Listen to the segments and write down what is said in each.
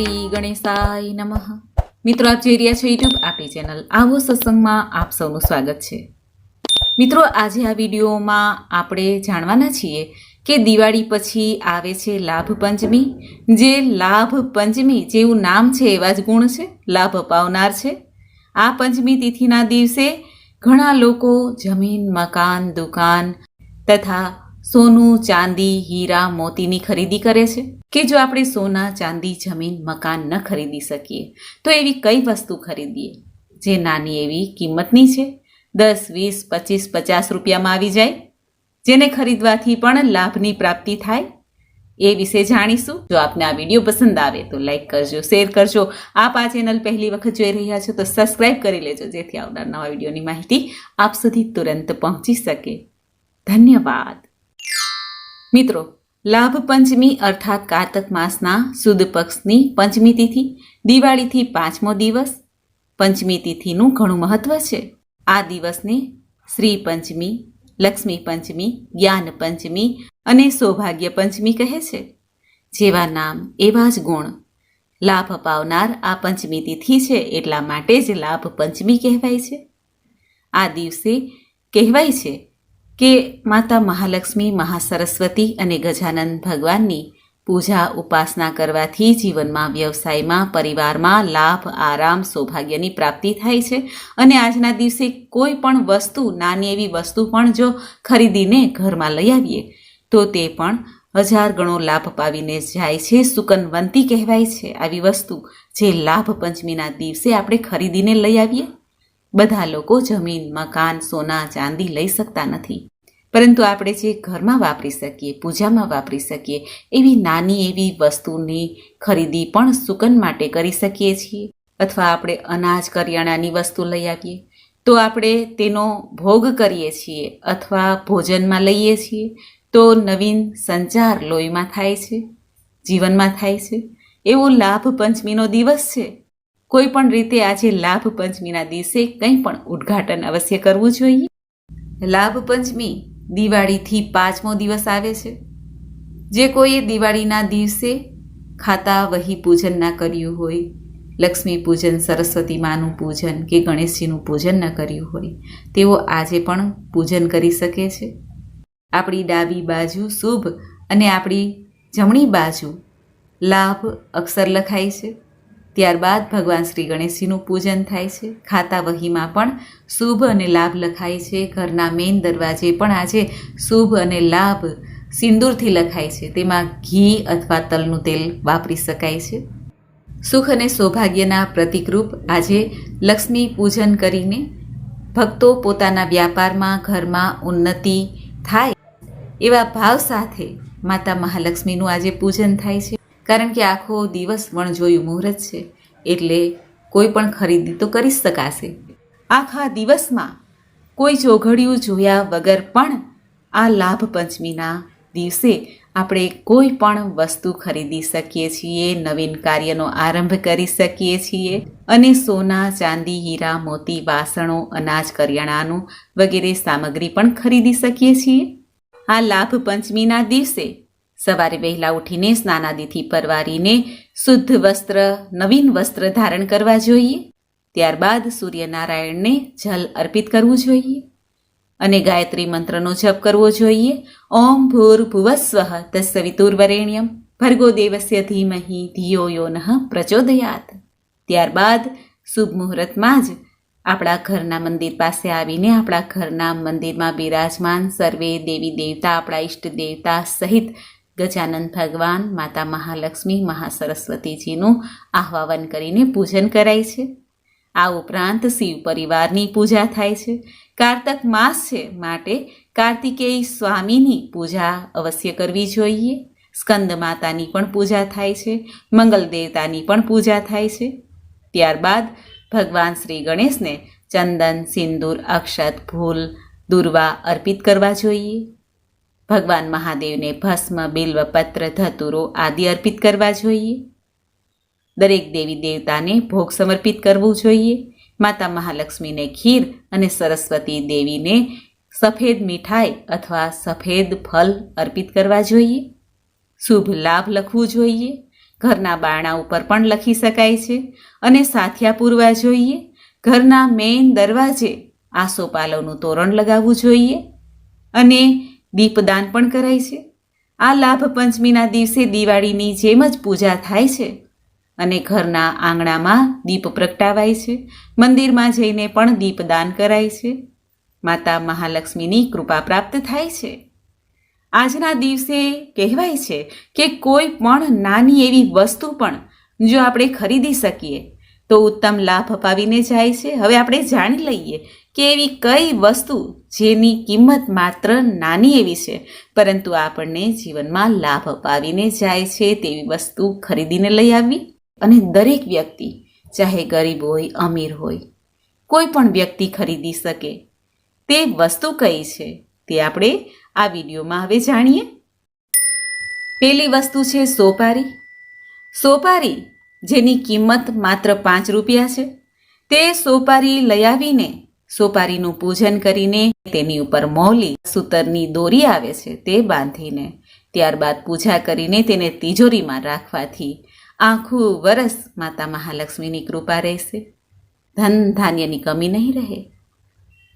શ્રી ગણેશાય નમઃ. મિત્રો, આપ જોઈ રહ્યા છો યુટ્યુબ આપી ચેનલ આવો સત્સંગમાં આપ સૌનું સ્વાગત છે. મિત્રો, આજે આ વિડીયોમાં આપણે જાણવાના છીએ કે દિવાળી પછી આવે છે લાભ પંચમી. જે લાભ પંચમી જેવું નામ છે એવા જ ગુણ છે, લાભ અપાવનાર છે. આ પંચમી તિથિના દિવસે ઘણા લોકો જમીન, મકાન, દુકાન તથા સોનું, ચાંદી, હીરા મોતીની ખરીદી કરે છે? કે જો આપણે સોના, ચાંદી, જમીન, મકાન ન ખરીદી શકીએ, તો એવી કઈ વસ્તુ ખરીદીએ જે નાની એવી કિંમતની છે? દસ, વીસ, પચીસ, પચાસ રૂપિયામાં આવી જાય? જેને ખરીદવાથી પણ લાભની પ્રાપ્તિ થાય? એ વિશે જાણીશું. જો આપને આ વીડિયો પસંદ આવે તો લાઈક કરજો, શેર કરજો. આપ આ ચેનલ પહેલી વખત જોઈ રહ્યા છો તો સબસ્ક્રાઇબ કરી લેજો, જેથી આવનાર નવા વિડીયોની માહિતી આપ સુધી તુરંત પહોંચી શકે. ધન્યવાદ. મિત્રો, લાભ પંચમી અર્થાત કારતક માસના સુદ પક્ષની પંચમી તિથિ, દિવાળીથી પાંચમો દિવસ, પંચમી તિથિનું ઘણું મહત્વ છે. આ દિવસને શ્રી પંચમી, લક્ષ્મી પંચમી, જ્ઞાન પંચમી અને સૌભાગ્ય પંચમી કહે છે. જેવા નામ, એવા જ ગુણ. લાભ અપાવનાર આ પંચમી તિથિ છે એટલા માટે જ લાભ પંચમી કહેવાય છે. આ દિવસે કહેવાય છે કે માતા મહાલક્ષ્મી, મહાસરસ્વતી અને ગજાનંદ ભગવાનની પૂજા ઉપાસના કરવાથી જીવનમાં, વ્યવસાયમાં, પરિવારમાં લાભ, આરામ, સૌભાગ્યની પ્રાપ્તિ થાય છે. અને આજના દિવસે કોઈ પણ વસ્તુ, નાની એવી વસ્તુ પણ જો ખરીદીને ઘરમાં લઈ આવીએ, તો તે પણ હજાર ગણો લાભ પાવીને જાય છે. સુકનવંતી કહેવાય છે. આવી વસ્તુ જે લાભ પંચમીના દિવસે આપણે ખરીદીને લઈ આવીએ. બધા લોકો જમીન મકાન સોના, ચાંદી લઈ શકતા નથી. પરંતુ આપણે જે ઘરમાં વાપરી શકીએ, પૂજામાં વાપરી શકીએ, એવી નાની એવી વસ્તુની ખરીદી પણ સુકન માટે કરી શકીએ છીએ. અથવા આપણે અનાજ કરિયાણાની વસ્તુ લઈ આવીએ, તો આપણે તેનો ભોગ કરીએ છીએ અથવા ભોજનમાં લઈએ છીએ, તો નવીન સંચાર લોહીમાં થાય છે, જીવનમાં થાય છે. એવો લાભ પંચમીનો દિવસ છે. કોઈ પણ રીતે આજે લાભ પંચમીના દિવસે કંઈ પણ ઉદ્ઘાટન અવશ્ય કરવું જોઈએ. લાભ પંચમી દિવાળીથી પાંચમો દિવસ આવે છે. જે કોઈએ દિવાળીના દિવસે ખાતા વહી પૂજન ના કર્યું હોય, લક્ષ્મી પૂજન, સરસ્વતી માનું પૂજન કે ગણેશજીનું પૂજન ન કર્યું હોય, તેઓ આજે પણ પૂજન કરી શકે છે. આપણી ડાબી બાજુ શુભ અને આપણી જમણી બાજુ લાભ અક્ષર લખાય છે. ત્યારબાદ ભગવાન શ્રી ગણેશજીનું પૂજન થાય છે. ખાતા વહીમાં પણ શુભ અને લાભ લખાય છે. ઘરના મેઇન દરવાજે પણ આજે શુભ અને લાભ સિંદૂરથી લખાય છે. તેમાં ઘી અથવા તલનું તેલ વાપરી શકાય છે. સુખ અને સૌભાગ્યના પ્રતિકરૂપ આજે લક્ષ્મી પૂજન કરીને ભક્તો પોતાના વ્યાપારમાં, ઘરમાં ઉન્નતિ થાય એવા ભાવ સાથે માતા મહાલક્ષ્મીનું આજે પૂજન થાય છે. કારણ કે આખો દિવસ વણજોયું મુહૂર્ત છે, એટલે કોઈ પણ ખરીદી તો કરી શકાશે. આખા દિવસમાં કોઈ જોઘડિયું જોયા વગર પણ આ લાભ પંચમીના દિવસે આપણે કોઈ પણ વસ્તુ ખરીદી શકીએ છીએ, નવીન કાર્યનો આરંભ કરી શકીએ છીએ અને સોના, ચાંદી, હીરા, મોતી, વાસણો, અનાજ, કરિયાણાનું વગેરે સામગ્રી પણ ખરીદી શકીએ છીએ. આ લાભ પંચમીના દિવસે સવારે વહેલા ઉઠીને સ્નાનાદિથી પરવારીને શુદ્ધ વસ્ત્ર, નવીન વસ્ત્ર ધારણ કરવા જોઈએ. ત્યારબાદ સૂર્યનારાયણને જલ અર્પિત કરવું જોઈએ. અને ગાયત્રી મંત્રનો જપ કરવો જોઈએ. ઓમ ભૂર ભુવસ્વ તસ્સવિતુર્વરેણ્યમ ભર્ગો દેવસ્ય ધીમહી ધિયો યો નઃ પ્રચોદયાત. ત્યારબાદ શુભ મુહૂર્તમાં જ આપણા ઘરના મંદિર પાસે આવીને આપણા ઘરના મંદિરમાં બિરાજમાન સર્વે દેવી દેવતા, આપણા ઈષ્ટ દેવતા સહિત ગજાનંદ ભગવાન, માતા મહાલક્ષ્મી, મહાસરસ્વતીજીનું આહ્વાન કરીને પૂજન કરાય છે. આ ઉપરાંત શિવ પરિવારની પૂજા થાય છે. કારતક માસ છે માટે કાર્તિકેય સ્વામીની પૂજા અવશ્ય કરવી જોઈએ. સ્કંદ માતાની પણ પૂજા થાય છે. મંગલ દેવતાની પણ પૂજા થાય છે. ત્યારબાદ ભગવાન શ્રી ગણેશને ચંદન, સિંદૂર, અક્ષત ફૂલ દુર્વા અર્પિત કરવા જોઈએ. ભગવાન મહાદેવને ભસ્મ બિલ્વપત્ર ધતુરો આદિ અર્પિત કરવા જોઈએ. દરેક દેવી દેવતાને ભોગ સમર્પિત કરવું જોઈએ. માતા મહાલક્ષ્મીને ખીર અને સરસ્વતી દેવીને સફેદ મીઠાઈ અથવા સફેદ ફલ અર્પિત કરવા જોઈએ. શુભ લાભ લખવું જોઈએ. ઘરના બારણા ઉપર પણ લખી શકાય છે અને સાથિયા પૂરવા જોઈએ. ઘરના મેઇન દરવાજે આસોપાલવનું તોરણ લગાવવું જોઈએ. અને દીપદાન પણ કરાય છે. આ લાભ પંચમીના દિવસે દિવાળીની જેમ જ પૂજા થાય છે અને ઘરના આંગણામાં દીપ પ્રગટાવાય છે. મંદિરમાં જઈને પણ દીપદાન કરાય છે. માતા મહાલક્ષ્મીની કૃપા પ્રાપ્ત થાય છે. આજના દિવસે કહેવાય છે કે કોઈ પણ નાની એવી વસ્તુ પણ જો આપણે ખરીદી શકીએ તો ઉત્તમ લાભ અપાવીને જાય છે. હવે આપણે જાણી લઈએ કે એવી કઈ વસ્તુ જેની કિંમત માત્ર નાની એવી છે, પરંતુ આપણને જીવનમાં લાભ અપાવીને જાય છે તેવી વસ્તુ ખરીદીને લઈ આવવી અને દરેક વ્યક્તિ, ચાહે ગરીબ હોય, અમીર હોય, કોઈ પણ વ્યક્તિ ખરીદી શકે. તે વસ્તુ કઈ છે તે આપણે આ વિડીયોમાં હવે જાણીએ. પહેલી વસ્તુ છે સોપારી. સોપારી જેની કિંમત માત્ર પાંચ રૂપિયા છે. તે સોપારી લઈ આવીને સોપારીનું પૂજન કરીને તેની ઉપર મૌલી સૂતરની દોરી આવે છે તે બાંધીને, ત્યારબાદ પૂજા કરીને તેને તિજોરીમાં રાખવાથી આખું વરસ માતા મહાલક્ષ્મીની કૃપા રહેશે. ધન ધાન્યની કમી નહીં રહે.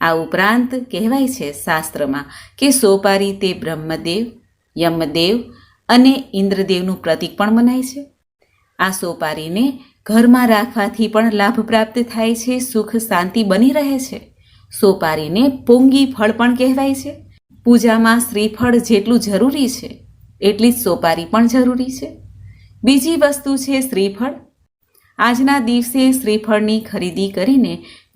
આ ઉપરાંત કહેવાય છે શાસ્ત્રમાં કે સોપારી તે બ્રહ્મદેવ, યમદેવ અને ઇન્દ્રદેવનું પ્રતીક પણ મનાય છે. આ સોપારીને ઘરમાં રાખવાથી પણ લાભ પ્રાપ્ત થાય છે, સુખ શાંતિ બની રહે છે. સોપારીને પોંગી ફળ પણ કહેવાય છે. પૂજામાં શ્રીફળ જેટલું જરૂરી છે, એટલી જ સોપારી પણ જરૂરી છે. બીજી વસ્તુ છે શ્રીફળ. આજના દિવસે શ્રીફળની ખરીદી કરીને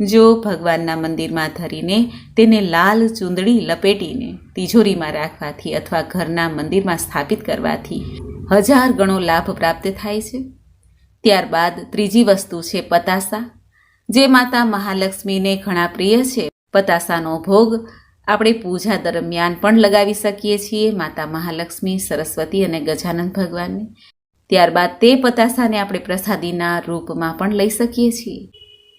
જો ભગવાનના મંદિરમાં ધરીને તેને લાલ ચૂંદડી લપેટીને તિજોરીમાં રાખવાથી અથવા ઘરના મંદિરમાં સ્થાપિત કરવાથી હજાર ગણો લાભ પ્રાપ્ત થાય છે. ત્યારબાદ ત્રીજી વસ્તુ છે પતાસા, જે માતા મહાલક્ષ્મીને ઘણા પ્રિય છે. પતાસાનો ભોગ આપણે પૂજા દરમિયાન પણ લગાવી શકીએ છીએ, માતા મહાલક્ષ્મી, સરસ્વતી અને ગજાનંદ ભગવાનને. ત્યારબાદ તે પતાસાને આપણે પ્રસાદીના રૂપમાં પણ લઈ શકીએ છીએ.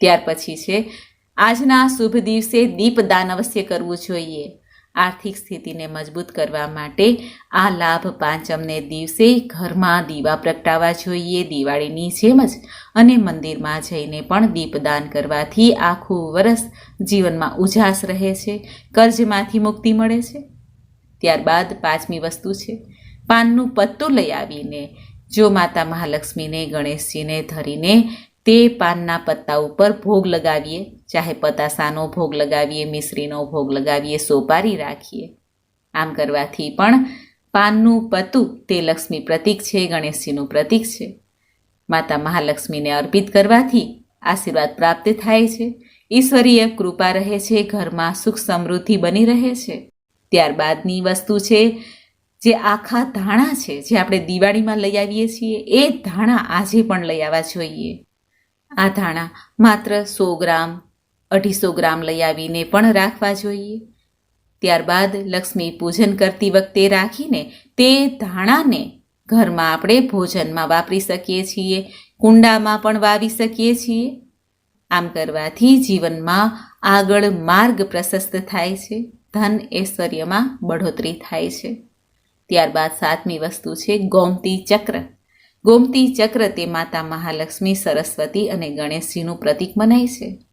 ત્યાર પછી છે, આજના શુભ દિવસે દીપદાન અવશ્ય કરવું જોઈએ. આર્થિક સ્થિતિને મજબૂત કરવા માટે આ લાભ પાંચમને દિવસે ઘરમાં દીવા પ્રગટાવવા જોઈએ. દિવાળીની જેમ જ અને મંદિરમાં જઈને પણ દીપદાન કરવાથી આખું વરસ જીવનમાં ઉજાસ રહે છે, કર્જમાંથી મુક્તિ મળે છે. ત્યારબાદ પાંચમી વસ્તુ છે, પાનનું પત્તું લઈ આવીને જો માતા મહાલક્ષ્મીને ગણેશજીને ધરીને તે પાનના પત્તા ઉપર ભોગ લગાવીએ. ચાહે પતાસાનો ભોગ લગાવીએ, મિશ્રીનો ભોગ લગાવીએ, સોપારી રાખીએ. આમ કરવાથી પણ પાનનું પતું તે લક્ષ્મી પ્રતીક છે, ગણેશજીનું પ્રતીક છે. માતા મહાલક્ષ્મીને અર્પિત કરવાથી આશીર્વાદ પ્રાપ્ત થાય છે. ઈશ્વરીય કૃપા રહે છે, ઘરમાં સુખ સમૃદ્ધિ બની રહે છે. ત્યારબાદની વસ્તુ છે, જે આખા ધાણા છે, જે આપણે દિવાળીમાં લઈ આવીએ છીએ, એ ધાણા આજે પણ લઈ આવવા જોઈએ. આ ધાણા માત્ર સો ગ્રામ અઢીસો ગ્રામ લઈ આવીને પણ રાખવા જોઈએ. ત્યારબાદ લક્ષ્મી પૂજન કરતી વખતે રાખીને તે ધાણાને ઘરમાં આપણે ભોજનમાં વાપરી શકીએ છીએ, કુંડામાં પણ વાવી શકીએ છીએ. આમ કરવાથી જીવનમાં આગળ માર્ગ પ્રશસ્ત થાય છે, ધન ઐશ્વર્યમાં બઢોતરી થાય છે. ત્યારબાદ સાતમી વસ્તુ છે ગોમતી ચક્ર. ગોમતી ચક્ર તે માતા મહાલક્ષ્મી, સરસ્વતી અને ગણેશજીનું પ્રતીક મનાય છે.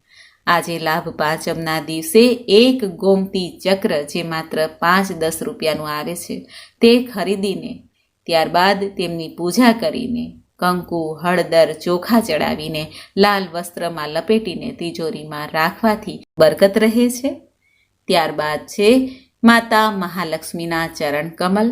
આજે લાભ પાંચમના દિવસે એક ગોમતી ચક્ર જે માત્ર પાંચ દસ રૂપિયાનું આવે છે, તે ખરીદીને ત્યારબાદ તેમની પૂજા કરીને કંકુ, હળદર, ચોખા ચડાવીને લાલ વસ્ત્રમાં લપેટીને તિજોરીમાં રાખવાથી બરકત રહે છે. ત્યારબાદ છે માતા મહાલક્ષ્મીના ચરણ કમલ.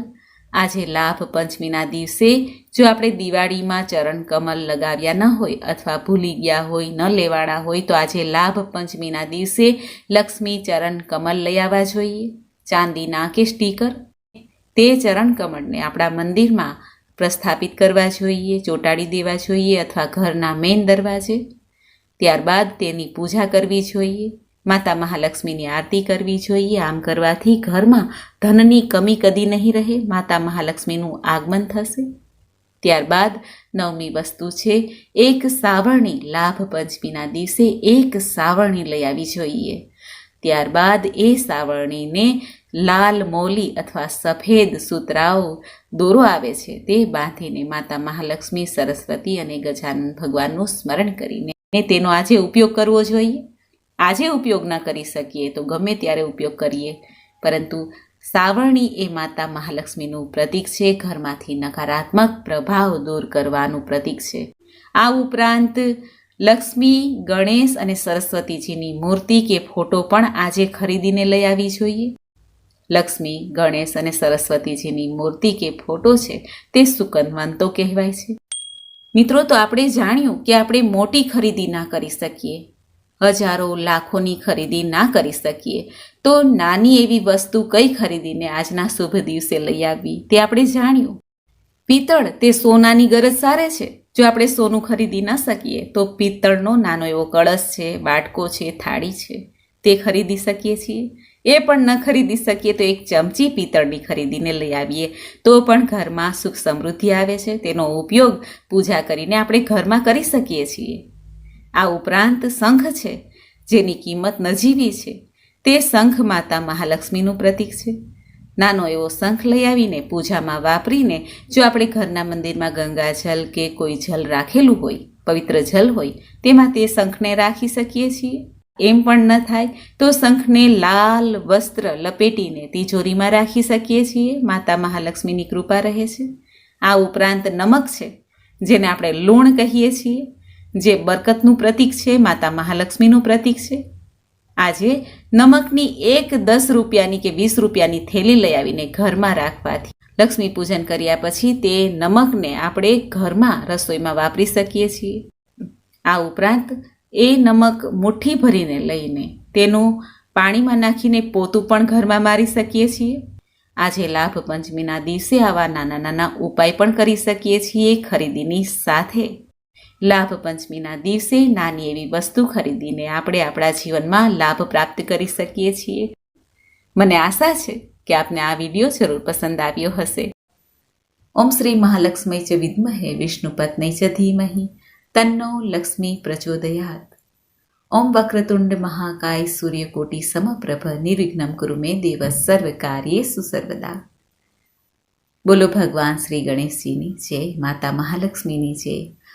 આજે લાભ પંચમીના દિવસે જો આપણે દિવાળીમાં ચરણ કમલ લગાવ્યા ન હોય અથવા ભૂલી ગયા હોય, ન લેવાના હોય, તો આજે લાભ પંચમીના દિવસે લક્ષ્મી ચરણ કમલ લઈ આવવા જોઈએ. ચાંદીના કે સ્ટીકર? તે ચરણ કમળને આપણા મંદિરમાં પ્રસ્થાપિત કરવા જોઈએ, ચોંટાડી દેવા જોઈએ અથવા ઘરના મેઇન દરવાજે. ત્યારબાદ તેની પૂજા કરવી જોઈએ. માતા મહાલક્ષ્મીની આરતી કરવી જોઈએ. આમ કરવાથી ઘરમાં ધનની કમી કદી નહીં રહે. માતા મહાલક્ષ્મીનું આગમન થશે. ત્યારબાદ નવમી વસ્તુ છે, એક સાવરણી લાભ પંચમીના દિવસે એક સાવરણી લઈ આવી જોઈએ. ત્યારબાદ એ સાવરણીને લાલ મોલી અથવા સફેદ સુતરાઓ દોરો આવે છે, તે બાંધીને માતા મહાલક્ષ્મી, સરસ્વતી અને ગજાનન ભગવાનનું સ્મરણ કરીને તેનો આજે ઉપયોગ કરવો જોઈએ. આજે ઉપયોગ ન કરી શકીએ તો ગમે ત્યારે ઉપયોગ કરીએ, પરંતુ સાવરણી એ માતા મહાલક્ષ્મીનું પ્રતીક છે. ઘરમાંથી નકારાત્મક પ્રભાવ દૂર કરવાનું પ્રતીક છે. આ ઉપરાંત લક્ષ્મી, ગણેશ અને સરસ્વતીજીની મૂર્તિ કે ફોટો પણ આજે ખરીદીને લઈ આવવી જોઈએ. લક્ષ્મી, ગણેશ અને સરસ્વતીજીની મૂર્તિ કે ફોટો છે તે સુકનવંતો કહેવાય છે. મિત્રો, તો આપણે જાણ્યું કે આપણે મોટી ખરીદી ના કરી શકીએ. હજારો લાખોની ખરીદી ના કરી શકીએ. તો નાની એવી વસ્તુ કઈ ખરીદીને આજના શુભ દિવસે લઈ આવવી તે આપણે જાણ્યું. પિત્તળ તે સોનાની ગરજ સારે છે. જો આપણે સોનું ખરીદી ન શકીએ તો પિત્તળનો નાનો એવો કળશ છે બાટકો છે, થાળી છે. તે ખરીદી શકીએ છીએ. એ પણ ન ખરીદી શકીએ તો એક ચમચી પિત્તળની ખરીદીને લઈ આવીએ. તો પણ ઘરમાં સુખ સમૃદ્ધિ આવે છે. તેનો ઉપયોગ પૂજા કરીને આપણે ઘરમાં કરી શકીએ છીએ. આ ઉપરાંત શંખ છે, જેની કિંમત નજીવી છે. તે શંખ માતા મહાલક્ષ્મીનું પ્રતીક છે. નાનો એવો શંખ લઈ આવીને પૂજામાં વાપરીને જો આપણે ઘરના મંદિરમાં ગંગાજલ કે કોઈ જલ રાખેલું હોય, પવિત્ર જલ હોય, તેમાં તે શંખને રાખી શકીએ છીએ? એમ પણ ન થાય તો શંખને લાલ વસ્ત્ર લપેટીને તિજોરીમાં રાખી શકીએ છીએ? માતા મહાલક્ષ્મીની કૃપા રહે છે. આ ઉપરાંત નમક છે, જેને આપણે લૂણ કહીએ છીએ. જે બરકતનું પ્રતીક છે, માતા મહાલક્ષ્મીનું પ્રતીક છે. આજે નમકની એક દસ રૂપિયાની કે વીસ રૂપિયાની થેલી લઈ આવીને ઘરમાં રાખવાથી લક્ષ્મી પૂજન કર્યા પછી તે નમકને આપણે ઘરમાં રસોઈમાં વાપરી શકીએ છીએ. આ ઉપરાંત એ નમક મુઠ્ઠી ભરીને લઈને તેનું પાણીમાં નાખીને પોતું પણ ઘરમાં મારી શકીએ છીએ. આજે લાભ પંચમીના દિવસે આવા નાના નાના ઉપાય પણ કરી શકીએ છીએ ખરીદીની સાથે. લાભ પંચમીના દિવસે નાની એવી વસ્તુ ખરીદીને આપણે આપણા જીવનમાં લાભ પ્રાપ્ત કરી શકીએ છીએ. મને આશા છે કે આપને આ વીડિયો જરૂર પસંદ આવ્યો હશે. ઓમ શ્રી મહાલક્ષ્મી ચ વિદ્મહે વિષ્ણુપત્ની ચ ધીમહિ તન્નો લક્ષ્મી પ્રચોદયાત. ઓમ વક્રતુંડ મહાકાય સૂર્યકોટી સમપ્રભ નિર્વિઘ્નમ કુરુ મે દેવ સર્વ કાર્યેસુ સર્વદા. બોલો ભગવાન શ્રી ગણેશજીની જય, માતા મહાલક્ષ્મીની જય.